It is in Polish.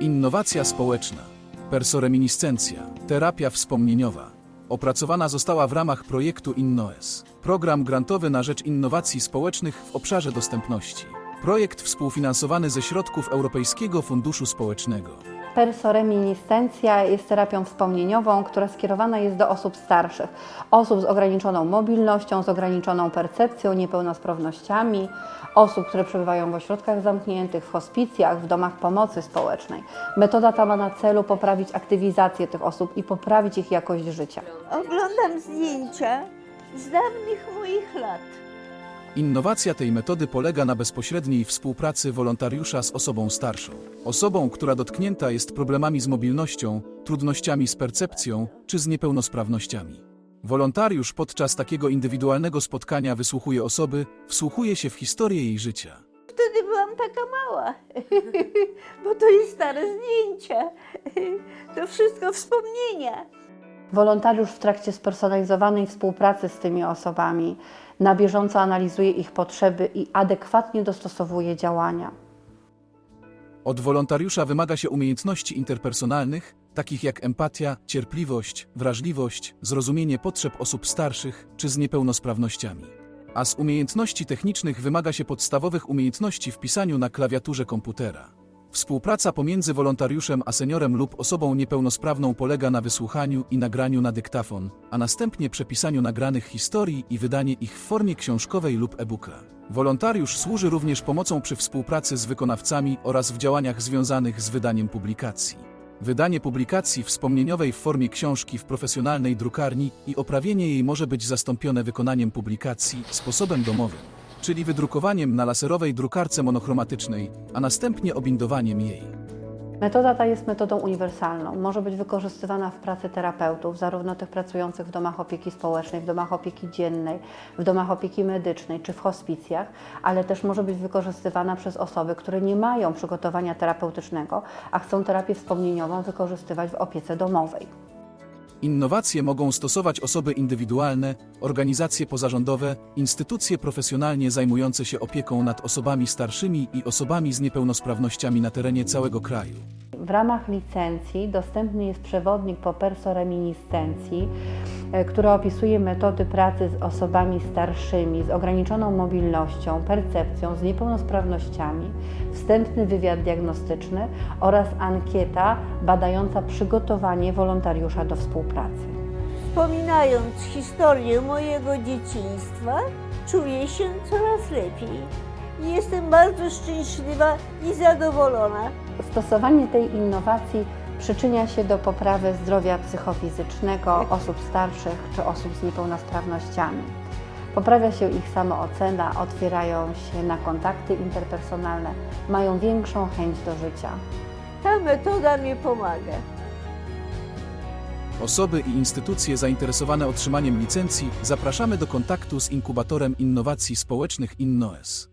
Innowacja społeczna, persoreminiscencja, terapia wspomnieniowa. Opracowana została w ramach projektu InnoES, program grantowy na rzecz innowacji społecznych w obszarze dostępności. Projekt współfinansowany ze środków Europejskiego Funduszu Społecznego. Persoreminiscencja jest terapią wspomnieniową, która skierowana jest do osób starszych, osób z ograniczoną mobilnością, z ograniczoną percepcją, niepełnosprawnościami, osób, które przebywają w ośrodkach zamkniętych, w hospicjach, w domach pomocy społecznej. Metoda ta ma na celu poprawić aktywizację tych osób i poprawić ich jakość życia. Oglądam zdjęcia z dawnych moich lat. Innowacja tej metody polega na bezpośredniej współpracy wolontariusza z osobą starszą. Osobą, która dotknięta jest problemami z mobilnością, trudnościami z percepcją czy z niepełnosprawnościami. Wolontariusz podczas takiego indywidualnego spotkania wysłuchuje osoby, wsłuchuje się w historię jej życia. Wtedy byłam taka mała, bo to jest stare zdjęcia. To wszystko wspomnienia. Wolontariusz w trakcie spersonalizowanej współpracy z tymi osobami na bieżąco analizuje ich potrzeby i adekwatnie dostosowuje działania. Od wolontariusza wymaga się umiejętności interpersonalnych, takich jak empatia, cierpliwość, wrażliwość, zrozumienie potrzeb osób starszych czy z niepełnosprawnościami. A z umiejętności technicznych wymaga się podstawowych umiejętności w pisaniu na klawiaturze komputera. Współpraca pomiędzy wolontariuszem a seniorem lub osobą niepełnosprawną polega na wysłuchaniu i nagraniu na dyktafon, a następnie przepisaniu nagranych historii i wydanie ich w formie książkowej lub e-booka. Wolontariusz służy również pomocą przy współpracy z wykonawcami oraz w działaniach związanych z wydaniem publikacji. Wydanie publikacji wspomnieniowej w formie książki w profesjonalnej drukarni i oprawienie jej może być zastąpione wykonaniem publikacji sposobem domowym, czyli wydrukowaniem na laserowej drukarce monochromatycznej, a następnie obindowaniem jej. Metoda ta jest metodą uniwersalną. Może być wykorzystywana w pracy terapeutów, zarówno tych pracujących w domach opieki społecznej, w domach opieki dziennej, w domach opieki medycznej czy w hospicjach, ale też może być wykorzystywana przez osoby, które nie mają przygotowania terapeutycznego, a chcą terapię wspomnieniową wykorzystywać w opiece domowej. Innowacje mogą stosować osoby indywidualne, organizacje pozarządowe, instytucje profesjonalnie zajmujące się opieką nad osobami starszymi i osobami z niepełnosprawnościami na terenie całego kraju. W ramach licencji dostępny jest przewodnik po persoreminiscencji, e, który opisuje metody pracy z osobami starszymi, z ograniczoną mobilnością, percepcją, z niepełnosprawnościami, wstępny wywiad diagnostyczny oraz ankieta badająca przygotowanie wolontariusza do współpracy. Wspominając historię mojego dzieciństwa, czuję się coraz lepiej. Jestem bardzo szczęśliwa i zadowolona. Stosowanie tej innowacji przyczynia się do poprawy zdrowia psychofizycznego osób starszych czy osób z niepełnosprawnościami. Poprawia się ich samoocena, otwierają się na kontakty interpersonalne, mają większą chęć do życia. Ta metoda mi pomaga. Osoby i instytucje zainteresowane otrzymaniem licencji zapraszamy do kontaktu z inkubatorem innowacji społecznych InnoES.